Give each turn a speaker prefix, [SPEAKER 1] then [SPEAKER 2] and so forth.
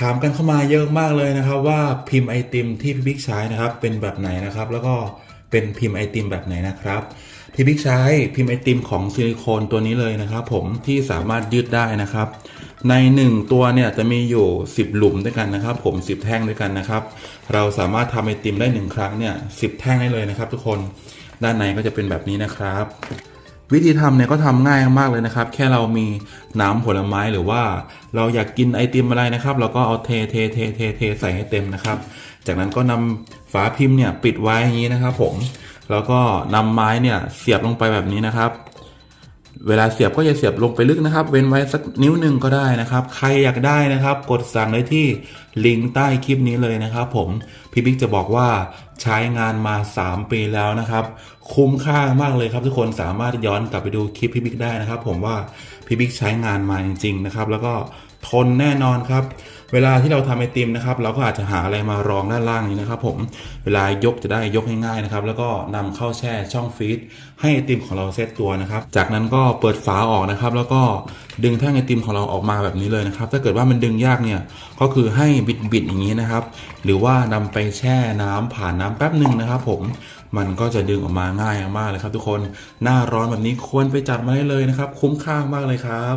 [SPEAKER 1] ถามกันเข้ามาเยอะมากเลยนะครับ ว่าพิมพ์ไอติมที่พี่บิ๊กใช้นะครับเป็นแบบไหนนะครับ แล้วก็เป็นพิมพ์ไอติมแบบไหนนะครับพี่บิ๊กใช้พิมพ์ไอติมของซิลิโคนตัวนี้เลยนะครับ ผมที่สามารถยืดได้นะครับ ใน 1 ตัวเนี่ยจะมีอยู่ 10 หลุมด้วยกันนะครับ ผม 10 แท่งด้วยกันนะครับ เราสามารถทำไอติมได้ 1 ครั้งเนี่ย10แท่งได้เลยนะครับ ทุกคนด้านในก็จะเป็นแบบนี้นะครับ วิธีทำเนี่ยก็ทำง่ายมากเลยนะครับ แค่เรามีน้ำผลไม้หรือว่าเราอยากกินไอติมอะไรนะครับ เราก็เอาเทเทเทเทเทใส่ให้เต็มนะครับ จากนั้นก็นำฝาพิมพ์เนี่ยปิดไว้อย่างนี้นะครับ ผม แล้วก็นำไม้เนี่ยเสียบลงไปแบบนี้นะครับ เวลาเสียบก็อย่าเสียบลงไปลึกนะครับ เว้นไว้สักนิ้วหนึ่งก็ได้นะครับ ใครอยากได้นะครับ กดสั่งได้ที่ลิงก์ใต้คลิปนี้เลยนะครับ ผมพี่บิ๊กจะบอกว่าใช้งานมา 3 ปีแล้วนะครับ คุ้มค่ามากเลยครับ ทุกคนสามารถย้อนกลับไปดูคลิปพี่บิ๊กได้นะครับ ผมว่าพี่บิ๊กใช้งานมาจริงๆนะครับ แล้วก็ ทนแน่นอนครับ เวลาที่เราทำไอติมนะครับ เราก็อาจจะหาอะไรมารองด้านล่างนี้นะครับผมเวลายกจะได้ยกง่ายๆนะครับ แล้วก็นำเข้าแช่ช่องฟรีซให้ไอติมของเราเซตตัวนะครับ จากนั้นก็เปิดฝาออกนะครับ แล้วก็ดึงแท่งไอติมของเราออกมาแบบนี้เลยนะครับ ถ้าเกิดว่ามันดึงยากเนี่ยก็คือให้บิดๆอย่างนี้นะครับ หรือว่านำไปแช่น้ำผ่านน้ำแป๊บหนึ่งนะครับผมมันก็จะดึงออกมาง่ายมากเลยครับ ทุกคน หน้าร้อนแบบนี้ควรไปจัดมาได้เลยนะครับ คุ้มค่ามากเลยครับ